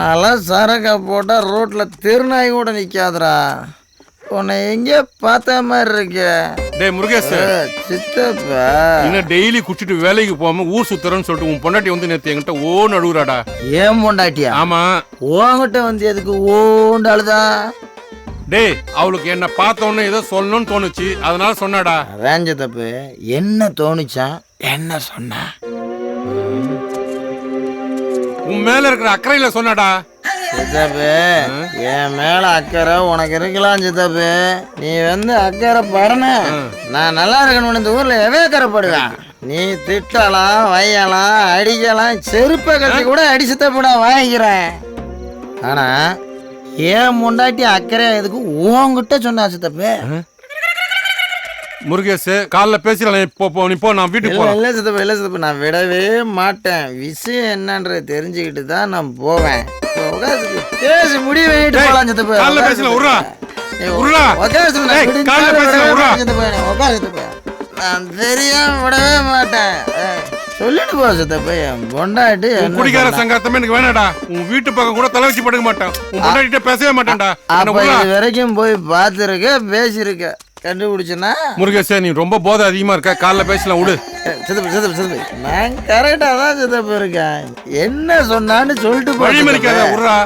அதெல்லாம் சரக்கா போட்டால் ரோட்டில் திருநாய் கூட நிற்காதுடா உன்னை எங்கேயோ பார்த்த மாதிரி இருக்கு. டேய் முருகேஷ் சித்தப்பா. இன்னும் டெய்லி குடிச்சிட்டு வேலைக்கு போகாம ஊர் சுத்துறேன்னு சொல்லிட்டு உன் பொண்டாட்டி வந்து நேத்து என்கிட்ட ஓ நடுவுறாடா. ஏன் பொண்டாட்டியா? ஆமா. உன்கிட்ட வந்து எதுக்கு ஓண்டு அழுதா? டேய் அவளுக்கு என்ன பார்த்த உடனே ஏதோ சொல்லணும்னு தோணுச்சு. அதனால சொன்னாடா. அதான் சித்தப்பு என்ன தோணுச்சான் என்ன சொன்னா? உன் மேல இருக்கிற அக்கறையில சொன்னாடா. சித்தப்பு என் மேல அக்கறை உனக்கு இருக்கலாம் சித்தப்பு. நீ வந்து அக்கறை படன நான் நல்லா இருக்கணும்னு இந்த ஊர்ல எவே அக்கறைப்படுவேன் நீ திட்டலாம் வையலாம் அடிக்கலாம் செருப்பை கட்டி கூட அடி சித்தப்பு நான் வாங்கிக்கிறேன். ஆனா ஏன் முண்டாட்டி அக்கறை எதுக்கு உன்கிட்ட சொன்னா சித்தப்பு? முருகேஷ் காலைல பேசிடலாம். இப்போ போ நீ போ நான் வீட்டுக்கு போறேன். இல்ல சித்தப்பு இல்ல சித்தப்பு நான் விடவே மாட்டேன். விஷயம் என்னன்றதை தெரிஞ்சுக்கிட்டு தான் நான் போவேன். பேசி முடிவு பண்ணிட்டு டேய், போலாம் சித்தப்பு. காலைல பேசலாம், டேய், விடிஞ்ச காலைல காலை பேசலாம், சித்தப்பு, சித்தப்பு. நான் தெரியாம விடவே மாட்டேன். சொல்லிட்டு போ சித்தப்பு என் பொண்டாட்டி குடிகார? சங்கத்தமே எனக்கு வேணாடா உன் வீட்டு பக்கம் கூட தலை வச்சு படுக்க மாட்டேன். உன் பொண்டாட்டிட்ட பேசவே மாட்டேன்டா. அப்ப. இது வரைக்கும் போய் பார்த்துருக்க பேசியிருக்க. கண்டுபிடிச்சனா முருகேஷ் நீ ரொம்ப போதை அதிகமா இருக்க. காலைல பேசலாம் விடு. சித்தப்பு சித்தப்பு சித்தப்பு. நான் கரெக்டாக தான் சித்தப்பு இருக்கேன். என்ன சொன்னான்னு சொல்லிட்டு போ வழி மறிக்காத சித்தப்பு. விட்றா